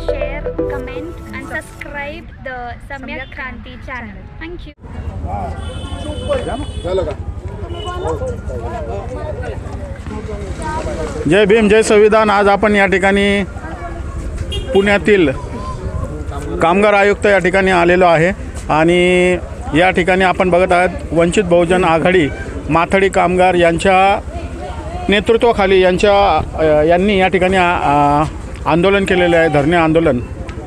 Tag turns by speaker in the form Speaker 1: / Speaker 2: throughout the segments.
Speaker 1: Share comment and subscribe the Samyak Kranti thank you
Speaker 2: जय भीम जय संविधान. आज आपण या ठिकाणी पुण्यातील कामगार आयुक्त या ठिकाणी आलेलो आहे. आणि या ठिकाणी आपण बघत आहात वंचित बहुजन आघाडी माथडी कामगार यांच्या नेतृत्वाखाली यांच्या यांनी या ठिकाणी आंदोलन केलेले आहे धरणे आंदोलन.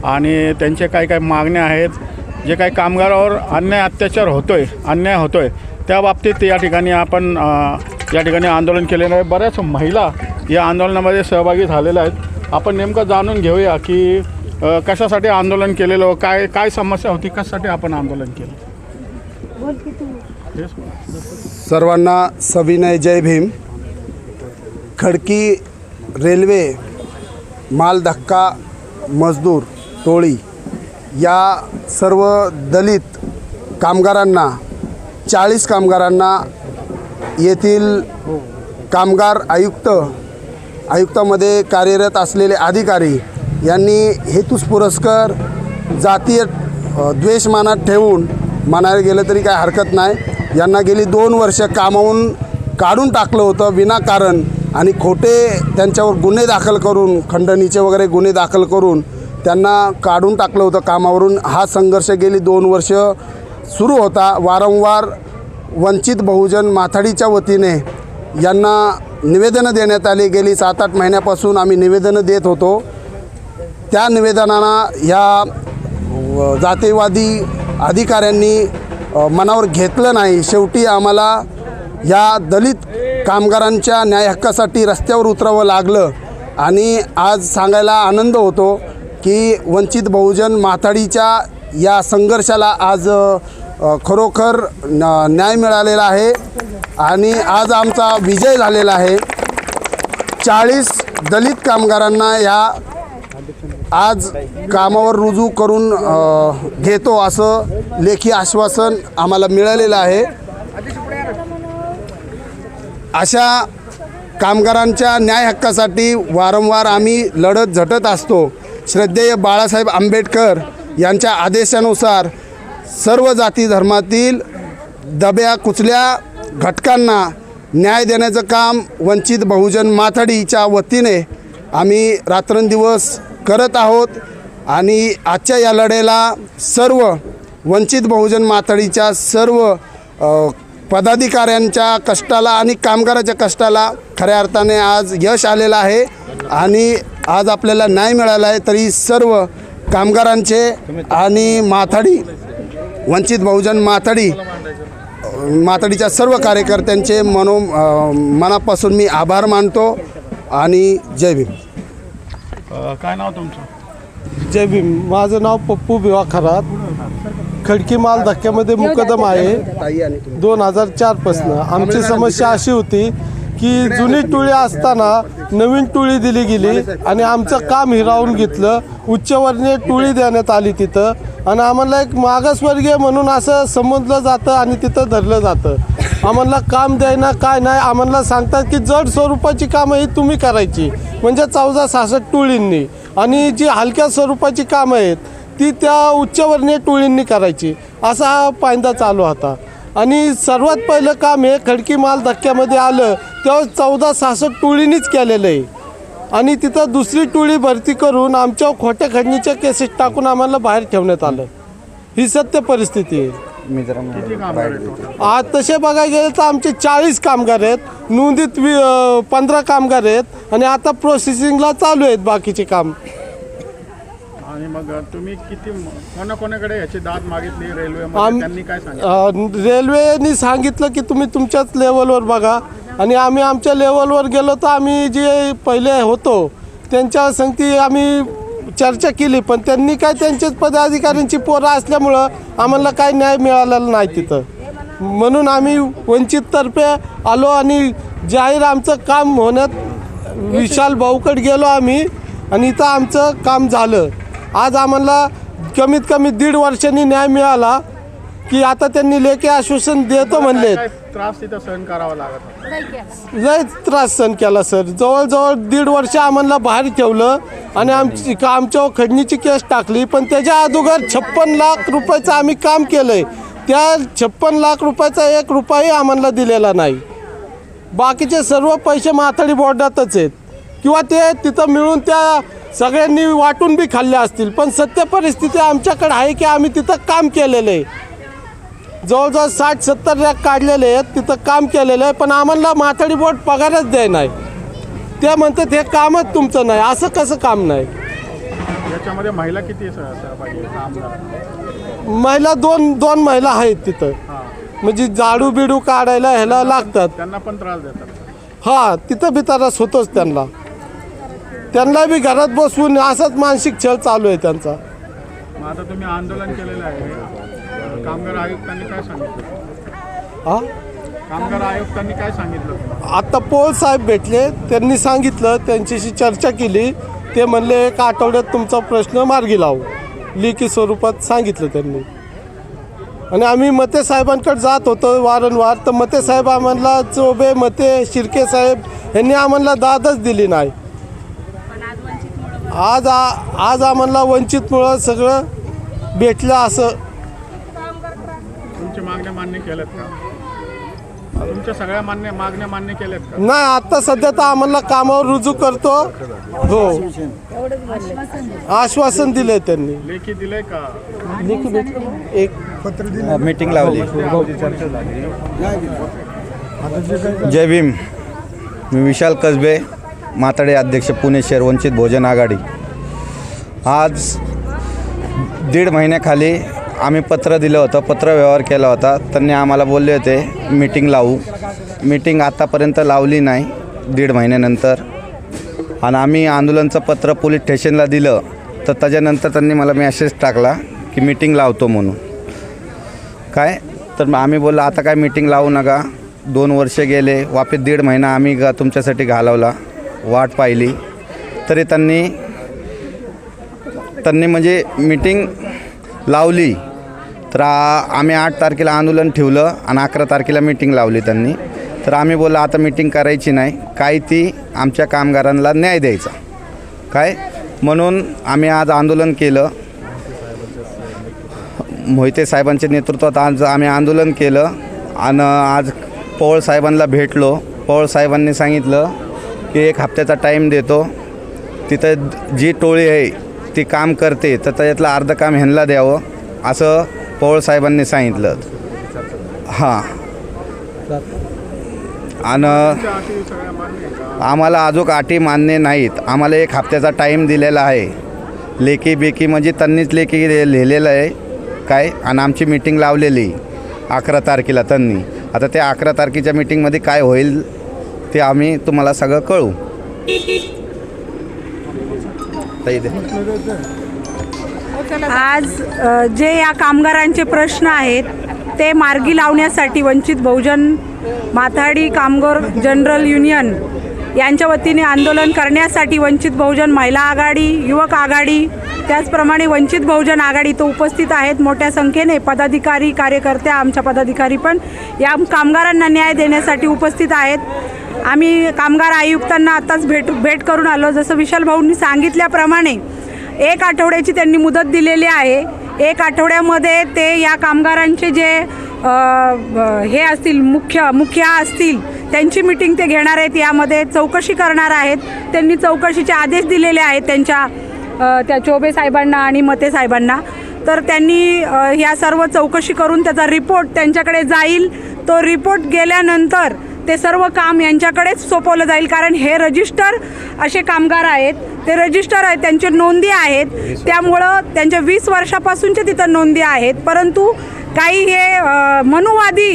Speaker 2: आणि त्यांचे काय काय मागण्या आहेत जे काही कामगारावर अन्याय अत्याचार होतो आहे अन्याय होतो आहे त्या बाबतीत या ठिकाणी आपण या ठिकाणी आंदोलन केलेलं आहे. बऱ्याच महिला या आंदोलनामध्ये सहभागी झालेल्या आहेत. आपण नेमकं जाणून घेऊया की कशासाठी आंदोलन केलेलं काय काय समस्या होती कशासाठी आपण आंदोलन केलं.
Speaker 3: सर्वांना सविनय जय भीम. खडकी रेल्वे माल धक्का मजदूर टोळी या सर्व दलित कामगारांना चाळीस कामगारांना येथील कामगार आयुक्त आयुक्तामध्ये कार्यरत असलेले अधिकारी यांनी हेतूस पुरस्कार जातीय द्वेष मानात ठेवून म्हणायला गेलं तरी काय हरकत नाही. यांना गेली दोन वर्ष कामावून काढून टाकलं होतं विनाकारण आणि खोटे त्यांच्यावर गुन्हे दाखल करून खंडणीचे वगैरे गुन्हे दाखल करून त्यांना काढून टाकलं होतं कामावरून. हा संघर्ष गेली दोन वर्ष सुरू होता. वारंवार वंचित बहुजन माथाडीच्या वतीने यांना निवेदनं देण्यात आली. गेली सात आठ महिन्यापासून आम्ही निवेदनं देत होतो. त्या निवेदनांना ह्या व- जातीवादी अधिकाऱ्यांनी मनावर घेतलं नाही. शेवटी आम्हाला या दलित कामगारांच्या न्याय हक्कासाठी रस्त्यावर उतरावं लागलं आणि आज सांगायला आनंद होतो की वंचित बहुजन माथाडीच्या या संघर्षाला आज खरोखर न- न्याय मिळालेला आहे आणि आज आमचा विजय झालेला आहे. चाळीस दलित कामगारांना या आज कामावर रुजू करून घेतो असं लेखी आश्वासन आम्हाला मिळालेलं आहे. अशा कामगारांच्या न्याय हक्कासाठी वारंवार आम्ही लढत झटत असतो. श्रद्धेय बाळासाहेब आंबेडकर यांच्या आदेशानुसार सर्व जाती धर्मातील दब्या कुचल्या घटकांना न्याय देण्याचं काम वंचित बहुजन माथाडीच्या वतीने आम्ही रात्रंदिवस करत आहोत आणि आजच्या या लढ्याला सर्व वंचित बहुजन माथाडीच्या सर्व पदाधिकाऱ्यांच्या कष्टाला आणि कामगाराच्या कष्टाला खऱ्या अर्थाने आज यश आलेलं आहे आणि आज आपल्याला न्याय मिळाला आहे तरी सर्व कामगारांचे आणि माथाडी वंचित बहुजन माथाडी माथाडीच्या सर्व कार्यकर्त्यांचे मनो मनापासून मी आभार मानतो आणि जय भीम.
Speaker 2: अ, काय नाव तुमचं?
Speaker 4: जय भीम. माझं नाव पप्पू बिवा खरात खडकी माल धक्क्यामध्ये मुकदम आहे. दोन हजार चारपासनं आमची समस्या अशी होती की जुनी टोळी असताना नवीन टोळी दिली गेली आणि आमचं काम हिरावून घेतलं. उच्चवर्णीय टोळी देण्यात आली तिथं. आणि आम्हाला एक मागासवर्गीय म्हणून असं समजलं जातं आणि तिथं धरलं जातं. आम्हाला काम द्यायना काय नाही. आम्हाला सांगतात की जड स्वरूपाची कामं ही तुम्ही करायची. म्हणजे चौदा सहासष्ट टोळींनी. आणि जी हलक्या स्वरूपाची कामं आहेत ती त्या उच्चवर्णीय टोळींनी करायची. असा हा पायंदा चालू होता. आणि सर्वात पहिलं काम हे खडकी माल धक्क्यामध्ये आलं तेव्हा चौदा सहासष्ट टोळींनीच केलेलं आहे. आणि तिथं दुसरी टोळी भरती करून आमच्या खोट्या खडणीच्या केसेस टाकून आम्हाला बाहेर ठेवण्यात आलं. ही सत्य परिस्थिती आहे. आज तसे बघायला गेले तर आमचे चाळीस कामगार आहेत. नोंदीत वी पंधरा कामगार आहेत. आणि आता प्रोसेसिंगला चालू आहेत बाकीचे काम.
Speaker 2: आणि मग तुम्ही किती कोणाकोणाकडे याची दाद मागितली
Speaker 4: आम-
Speaker 2: त्यांनी काय सांगितलं?
Speaker 4: रेल्वेनी सांगितलं की तुम्ही तुमच्याच लेवलवर बघा. आणि आम्ही आमच्या लेवलवर गेलो तर आम्ही जे पहिले होतो त्यांच्या संगती आम्ही चर्चा केली पण त्यांनी काय त्यांचेच पदाधिकाऱ्यांची पोरं असल्यामुळं आम्हाला काय न्याय मिळालेला नाही तिथं. म्हणून आम्ही वंचिततर्फे आलो आणि जाहीर आमचं काम होण्यात विशाल भाऊकड गेलो आम्ही आणि इथं आमचं काम झालं. आज आम्हाला कमीत कमी दीड वर्षांनी न्याय मिळाला. की आता त्यांनी लेखी आश्वासन देतो म्हणलेत.
Speaker 2: काय त्रास तिथं सहन करावा लागत होता?
Speaker 4: लय त्रास सहन केला सर. जवळजवळ दीड वर्ष आम्हाला बाहेर ठेवलं आणि आमची का आमच्यावर खडणीची केस टाकली पण त्याच्या अगोदर छप्पन लाख रुपयाचं आम्ही काम केलंय. त्या छप्पन लाख रुपयाचा एक रुपयाही आम्हाला दिलेला नाही. बाकीचे सर्व पैसे माथाडी बोर्डातच आहेत. किंवा ते तिथं मिळून त्या सगळ्यांनी वाटून बी खाल्ले असतील पण सत्य परिस्थिती आमच्याकडे आहे की आम्ही तिथं काम केलेलं आहे. जवळजवळ साठ सत्तर रॅक काढलेले आहेत तिथं काम केलेलं आहे पण आम्हाला माथाडी बोर्ड पगारच द्याय नाही. ते म्हणतात हे कामच तुमचं नाही असं कसं काम नाही?
Speaker 2: याच्यामध्ये महिला किती
Speaker 4: महिला दोन दोन महिला आहेत तिथं. म्हणजे झाडू बिडू काढायला ह्याला लागतात.
Speaker 2: त्यांना पण त्रास देतात.
Speaker 4: हा तिथं बी त्रास होतोच त्यांना. त्यांना बी घरात बसवून असाच मानसिक छळ चालू आहे त्यांचा.
Speaker 2: मग आता तुम्ही आंदोलन केलेलं आहे. कामगार आयुक्तांनी काय सांगितलं?
Speaker 4: हा
Speaker 2: कामगार आयुक्तांनी काय सांगितलं?
Speaker 4: आता पोळ साहेब भेटले त्यांनी सांगितलं त्यांच्याशी चर्चा केली. ते म्हणले एक आठवड्यात तुमचा प्रश्न मार्गी लावू. लेखी स्वरूपात सांगितलं त्यांनी. आणि आम्ही मते साहेबांकडे जात होतो वारंवार. तर मते साहेब आम्हाला चोबे मते शिर्के साहेब यांनी आम्हाला दादच दिली नाही. आज आ आज आम्हाला वंचितमुळं सगळं भेटलं असं
Speaker 2: मान्य केल्यात का? तुमच्या सगळ्या मान्य मागण्या मान्य केल्यात का?
Speaker 4: नाही आता सध्या तर आम्हाला कामावर रुजू करतो. हो. आश्वासन दिलंय त्यांनी.
Speaker 2: लेखी दिलंय का?
Speaker 4: एक
Speaker 5: मीटिंग लावली. जय भीम. मी विशाल कसबे माताडे अध्यक्ष पुणे शहर वंचित भोजन आघाडी. आज दीड महिन्याखाली आम्ही पत्र दिलं होतं पत्र व्यवहार केला होता. त्यांनी आम्हाला बोलले होते मीटिंग लावू. मीटिंग आत्तापर्यंत लावली नाही दीड महिन्यानंतर. आणि आम्ही आंदोलनचं पत्र पोलीस स्टेशनला दिलं तर त्याच्यानंतर त्यांनी मला मेसेज टाकला की मीटिंग लावतो म्हणून. काय? तर मग आम्ही बोललो आता काय मीटिंग लावू नका. दोन वर्ष गेले वापिस दीड महिना आम्ही गा तुमच्यासाठी घालवला वाट पाहिली. तरी त्यांनी त्यांनी म्हणजे मीटिंग लावली. तर आम्ही आठ तारखेला आंदोलन ठेवलं आणि अकरा तारखेला मीटिंग लावली त्यांनी. तर आम्ही बोललो आता मीटिंग करायची नाही. काय ती आमच्या कामगारांना न्याय द्यायचा. काय? म्हणून आम्ही आज आंदोलन केलं. मोहिते साहेबांच्या नेतृत्वात आज आम्ही आंदोलन केलं आणि आज पवळ साहेबांना भेटलो. पवळ साहेबांनी सांगितलं की एक हप्त्याचा टाईम देतो. तिथं जी टोळी आहे ती काम करते. तर त्याच्यातलं अर्धं काम ह्यांना द्यावं. असं पवाळ साहेबांनी सांगितलं. हां. आणि आम्हाला अजून अटी मान्य नाहीत. आम्हाला एक हप्त्याचा टाईम दिलेला आहे. लेखी बेकी म्हणजे त्यांनीच लेखी लिहिलेलं आहे. काय? आणि आमची मीटिंग लावलेली. अकरा तारखेला त्यांनी. आता त्या अकरा तारखेच्या मीटिंगमध्ये काय होईल ते आम्ही तुम्हाला सगळं कळू.
Speaker 6: आज जे या कामगारांचे प्रश्न आहेत ते मार्गी लावण्यासाठी वंचित बहुजन माथाडी कामगार जनरल युनियन यांच्या वतीने आंदोलन करण्यासाठी वंचित बहुजन महिला आघाडी युवक आघाडी त्याचप्रमाणे वंचित बहुजन आघाडी इथं उपस्थित आहेत. मोठ्या संख्येने पदाधिकारी कार्यकर्त्या आमच्या पदाधिकारी पण या कामगारांना न्याय देण्यासाठी उपस्थित आहेत. आम्ही कामगार आयुक्तांना आताच भेट भेट करून आलो. जसं विशाल भाऊंनी सांगितल्याप्रमाणे एक आठवड्याची त्यांनी मुदत दिलेली आहे. एक आठवड्यामध्ये ते या कामगारांचे जे हे असतील मुख्य मुख्य असतील त्यांची मिटिंग ते घेणार आहेत. यामध्ये चौकशी करणार आहेत. त्यांनी चौकशीचे आदेश दिलेले आहेत त्यांच्या त्या चोबे साहेबांना आणि मते साहेबांना. तर त्यांनी ह्या सर्व चौकशी करून त्याचा रिपोर्ट त्यांच्याकडे जाईल. तो रिपोर्ट गेल्यानंतर ते सर्व काम यांच्याकडेच सोपवलं जाईल कारण हे रजिस्टर असे कामगार आहेत. ते रजिस्टर आहेत त्यांचे नोंदी आहेत. त्यामुळं त्यांच्या वीस वर्षापासूनच्या तिथं नोंदी आहेत. परंतु काही हे मनुवादी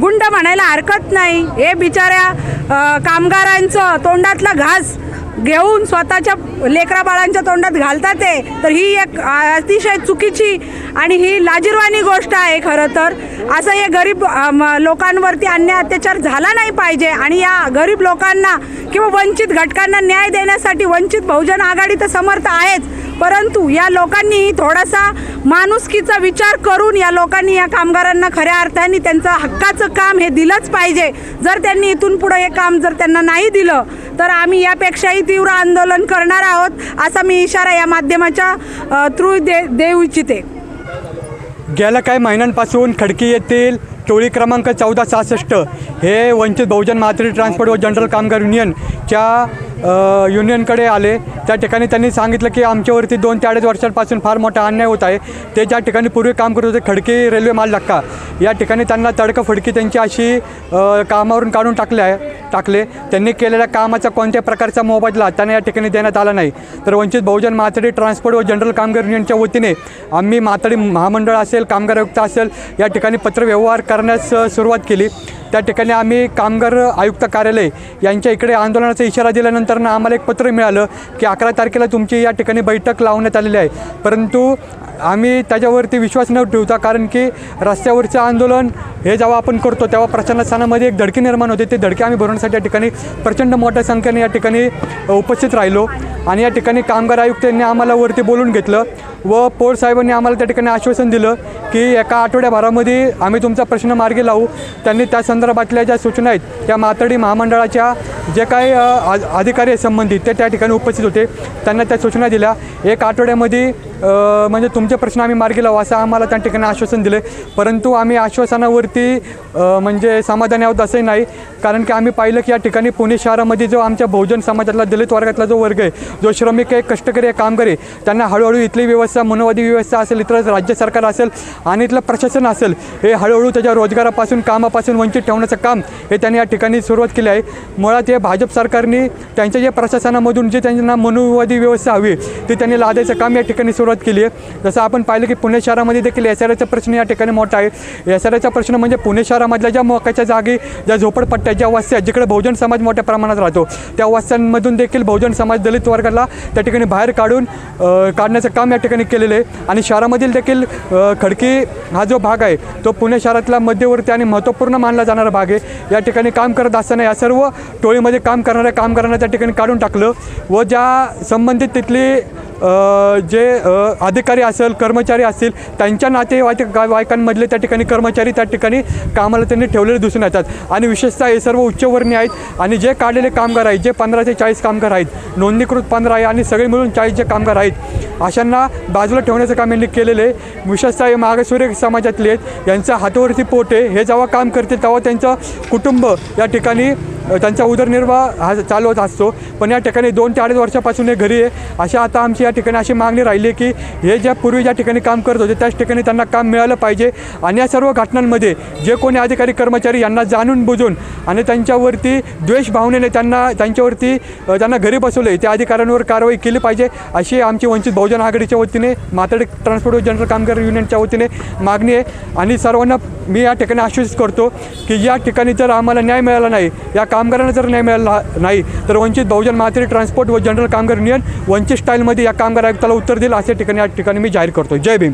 Speaker 6: गुंड म्हणायला हरकत नाही. हे बिचाऱ्या कामगारांचं तोंडातला घास घेऊन स्वतःच्या लेकरा बाळांच्या तोंडात घालतात ते तर ही एक अतिशय चुकीची आणि ही लाजिरवाणी गोष्ट आहे खरं तर. असं हे गरीब म, लोकांवरती अन्याय अत्याचार झाला नाही पाहिजे आणि या गरीब लोकांना किंवा वंचित घटकांना न्याय देण्यासाठी वंचित बहुजन आघाडी तर समर्थ आहेच. परंतु या लोकांनी थोडासा माणुसकीचा विचार करून या लोकांनी या कामगारांना खऱ्या अर्थाने त्यांचं हक्काचं काम हे दिलंच पाहिजे. जर त्यांनी इथून पुढं हे काम जर त्यांना नाही दिलं तर आम्ही यापेक्षाही तीव्र आंदोलन करणार आहोत असा मी इशारा या माध्यमाच्या थ्रू दे देऊ इच्छिते.
Speaker 7: गेल्या काही महिन्यांपासून खडकी येथील टोळी क्रमांक चौदा सहासष्ट हे वंचित बहुजन मातृ ट्रान्सपोर्ट व जनरल कामगार युनियनच्या युनियनकडे आले. त्या ठिकाणी त्यांनी सांगितलं की आमच्यावरती दोन ते अडीच वर्षांपासून फार मोठा अन्याय होत आहे. ते ज्या ठिकाणी पूर्वी काम करत होते खडकी रेल्वे माल धक्का. या ठिकाणी त्यांना तडकफडकी त्यांची अशी कामावरून काढून टाकले आहे टाकले. त्यांनी केलेल्या कामाचा कोणत्या प्रकारचा मोबदला त्यांना या ठिकाणी देण्यात आला नाही. तर वंचित बहुजन माथाडी ट्रान्सपोर्ट व जनरल कामगार युनियनच्या वतीने आम्ही माथाडी महामंडळ असेल कामगार आयुक्त असेल या ठिकाणी पत्रव्यवहार करण्यास सुरुवात केली. त्या ठिकाणी आम्ही कामगार आयुक्त कार्यालय यांच्या इकडे आंदोलनाचा इशारा दिल्यानंतर त्यानंतरनं आम्हाला एक पत्र मिळालं की अकरा तारखेला तुमची या ठिकाणी बैठक लावण्यात आलेली आहे. परंतु आम्ही त्याच्यावरती विश्वास न ठेवता कारण की रस्त्यावरचं आंदोलन हे जेव्हा आपण करतो तेव्हा प्रचंडस्थानामध्ये एक धडकी निर्माण होते. ते धडके आम्ही भरवण्यासाठी या ठिकाणी प्रचंड मोठ्या संख्येने या ठिकाणी उपस्थित राहिलो. आणि या ठिकाणी कामगार आयुक्त यांनी आम्हाला वरती बोलून घेतलं व पोळ साहेबांनी आम्हाला त्या ठिकाणी आश्वासन दिलं की एका आठवड्याभरामध्ये आम्ही तुमचा प्रश्न मार्गी लावू. त्यांनी त्या संदर्भातल्या ज्या सूचना आहेत त्या मातडी महामंडळाच्या जे काही आ- अधिकारी आहेत संबंधित ते त्या ठिकाणी उपस्थित होते. त्यांना त्या सूचना दिल्या. एक आठवड्यामध्ये म्हणजे तुमचे प्रश्न आम्ही मार्गी लावू असं आम्हाला त्या ठिकाणी आश्वासन दिले परंतु आम्ही आश्वासनावरती म्हणजे समाधानी आहोत असंही नाही. कारण की आम्ही पाहिलं की या ठिकाणी पुणे शहरामध्ये जो आमच्या बहुजन समाजातला दलित वर्गातला जो वर्ग आहे जो श्रमिक आहे कष्टकरी आहे कामगार त्यांना हळूहळू इथली व्यवस्था मनोवादी व्यवस्था असेल इथलं राज्य सरकार असेल आणि इथलं प्रशासन असेल हे हळूहळू त्याच्या रोजगारापासून कामापासून वंचित ठेवण्याचं काम हे त्यांनी या ठिकाणी सुरुवात केली आहे. मुळात हे भाजप सरकारने त्यांच्या जे प्रशासनामधून जे त्यांना मनोवादी व्यवस्था हवी ती त्यांनी लादायचं काम या ठिकाणी सुरुवात केली आहे जसं आपण पाहिलं की पुणे शहरामध्ये देखील एस आर आयचा प्रश्न या ठिकाणी मोठा आहे. एस आर आयचा प्रश्न म्हणजे पुणे शहरामधल्या ज्या मोक्याच्या जागी ज्या झोपडपट्ट्या ज्या वस्त्या आहेत, जिकडे बहुजन समाज मोठ्या प्रमाणात राहतो त्या वस्त्यांमधून देखील बहुजन समाज दलित वर्गाला त्या ठिकाणी बाहेर काढून काढण्याचं काम या ठिकाणी केलेलं आहे. आणि शहरामधील देखील खडकी हा जो भाग आहे तो पुणे शहरातला मध्यवर्ती आणि महत्त्वपूर्ण मानला जाणारा भाग आहे. या ठिकाणी काम करत असताना या सर्व टोळीमध्ये काम करणाऱ्या कामगारांना त्या ठिकाणी काढून टाकलं व ज्या संबंधित तिथली जे अधिकारी असेल कर्मचारी असतील त्यांच्या नातेवाईक वाईकांमधले त्या ठिकाणी कर्मचारी त्या ठिकाणी कामाला त्यांनी ठेवलेले दिसून येतात. आणि विशेषतः हे सर्व उच्चवर्णीय आहेत आणि जे काढलेले कामगार आहेत जे पंधरा ते चाळीस कामगार आहेत नोंदणीकृत पंधरा आहे आणि सगळे मिळून चाळीस जे कामगार आहेत अशांना बाजूला ठेवण्याचं काम यांनी केलेलं आहे. विशेषतः हे मागासवर्गीय समाजातले आहेत. यांचं हातावरती पोट आहे. हे जेव्हा काम करतील तेव्हा त्यांचं कुटुंब या ठिकाणी त्यांचा उदरनिर्वाह हा चालू होत असतो. पण या ठिकाणी दोन ते अडीच वर्षापासून हे घरी आहे. अशा आता आमची या ठिकाणी अशी मागणी राहिली आहे की हे ज्या पूर्वी ज्या ठिकाणी काम करत होते त्याच ठिकाणी त्यांना काम मिळालं पाहिजे. आणि या सर्व घटनांमध्ये जे कोणी अधिकारी कर्मचारी यांना जाणून बुजून आणि त्यांच्यावरती द्वेष भावनेने त्यांना त्यांच्यावरती त्यांना घरी बसवले त्या अधिकाऱ्यांवर कारवाई केली पाहिजे अशी आमची वंचित बहुजन आघाडीच्या वतीने मातड ट्रान्सपोर्ट जनरल कामगार युनियनच्या वतीने मागणी आहे. आणि सर्वांना मी या ठिकाणी आश्वासित करतो की या ठिकाणी जर आम्हाला न्याय मिळाला नाही या कामगारांना जर न्याय मिळाला नाही तर वंचित बहुजन महात्री ट्रान्सपोर्ट व जनरल कामगार युनियन वंचित स्टाईलमध्ये या कामगार आयुक्ताला उत्तर देईल अशा ठिकाणी या ठिकाणी मी जाहीर करतो जय भीम.